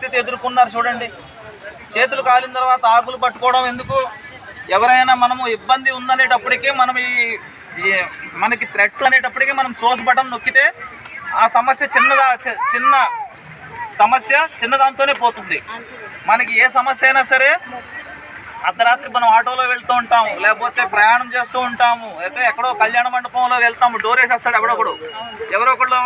పరిస్థితి ఎదుర్కొన్నారు చూడండి. చేతులు కాలిన తర్వాత ఆకులు పట్టుకోవడం ఎందుకు? ఎవరైనా మనము ఇబ్బంది ఉందనేటప్పటికీ మనం ఈ మనకి థ్రెట్ అనేటప్పటికీ మనం సోర్స్ బటన్ నొక్కితే ఆ సమస్య చిన్నదా చిన్న సమస్య చిన్నదాంతోనే పోతుంది. మనకి ఏ సమస్య అయినా సరే అర్ధరాత్రి మనం ఆటోలో వెళ్తూ ఉంటాము లేకపోతే ప్రయాణం చేస్తూ ఉంటాము అయితే ఎక్కడో కళ్యాణ మండపంలో వెళ్తాము డోర్ వేసేస్తాడు ఎవడొకడు ఎవరో ఒకళ్ళు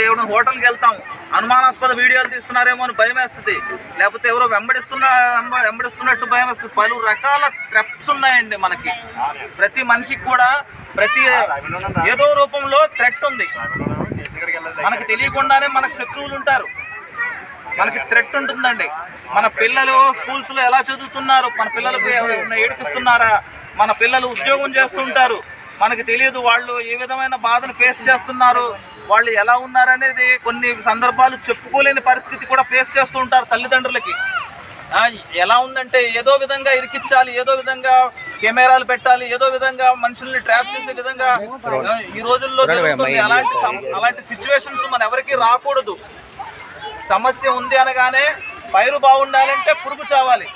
ఎవడో హోటల్కి వెళ్తాము అనుమానాస్పద వీడియోలు తీస్తున్నారేమో అని భయం వేస్తుంది లేకపోతే ఎవరో వెంబడిస్తున్న వెంబడిస్తున్నట్టు భయం వేస్తుంది పలు రకాల థ్రెట్స్ ఉన్నాయండి మనకి ప్రతి మనిషికి కూడా ప్రతి ఏదో రూపంలో థ్రెట్ ఉంది మనకి తెలియకుండానే మనకు శత్రువులు ఉంటారు మనకి థ్రెట్ ఉంటుందండి. మన పిల్లలు స్కూల్స్లో ఎలా చదువుతున్నారు? మన పిల్లలకు ఏడిపిస్తున్నారా? మన పిల్లలు ఉద్యోగం చేస్తుంటారు. మనకి తెలియదు వాళ్ళు ఏ విధమైన బాధను ఫేస్ చేస్తున్నారు. వాళ్ళు ఎలా ఉన్నారనేది కొన్ని సందర్భాలు చెప్పుకోలేని పరిస్థితి కూడా ఫేస్ చేస్తూ ఉంటారు తల్లిదండ్రులకి. ఎలా ఉందంటే ఏదో విధంగా ఇరికించాలి ఏదో విధంగా కెమెరాలు పెట్టాలి ఏదో విధంగా మనుషుల్ని ట్రాప్ చేసే విధంగా ఈ రోజుల్లో అలాంటి అలాంటి సిచ్యువేషన్స్ మన ఎవరికి రాకూడదు. సమస్య ఉంది అనగానే పైరు బాగుండాలంటే పురుగు చావాలి.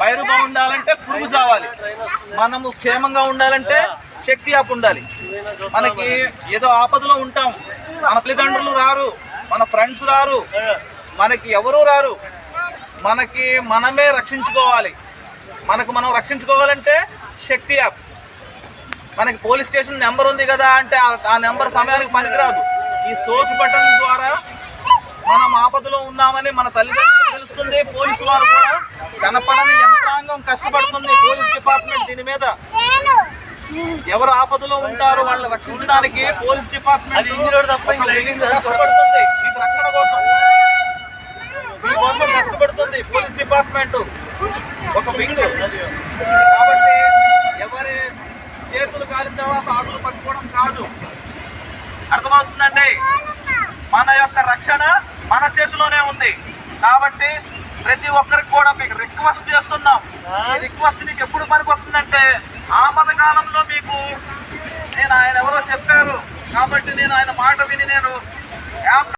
పైరు బాగుండాలంటే పురుగు చావాలి. మనము క్షేమంగా ఉండాలంటే శక్తి యాప్ ఉండాలి. మనకి ఏదో ఆపదలో ఉంటాం. మన తల్లిదండ్రులు రారు మన ఫ్రెండ్స్ రారు మనకి ఎవరూ రారు. మనకి మనమే రక్షించుకోవాలి. మనకు మనం రక్షించుకోవాలంటే శక్తి యాప్. మనకి పోలీస్ స్టేషన్ నెంబర్ ఉంది కదా అంటే ఆ- ఆ నెంబర్ సమయానికి పనికిరాదు. ఈ సోర్స్ బటన్ ద్వారా మనం ఆపదలో ఉన్నామని మన తల్లిదండ్రులకు తెలుస్తుంది. పోలీసు వారు కూడా కనపడని యంత్రాంగం కష్టపడుతుంది. పోలీస్ డిపార్ట్మెంట్ దీని మీద ఎవరు ఆపదలో ఉంటారో వాళ్ళని రక్షించడానికి పోలీస్ డిపార్ట్మెంట్ కష్టపడుతుంది. మీకు రక్షణ కోసం. మీకోసం కష్టపడుతుంది పోలీస్ డిపార్ట్మెంట్. ఒక వింగ్. కాబట్టి ఎవరి చేతులు కాలిన తర్వాత ఆకులు పట్టుకోవడం కాదు. అర్థమవుతుందండి? మన యొక్క రక్షణ మన చేతిలోనే ఉంది. కాబట్టి ప్రతి ఒక్కరికి కూడా మీకు రిక్వెస్ట్ చేస్తున్నాం. ఈ రిక్వెస్ట్ మీకు ఎప్పుడు పనికి వస్తుందంటే ఆపద కాలంలో మీకు నేను ఆయన ఎవరో చెప్పారు. కాబట్టి నేను ఆయన మాట విని నేను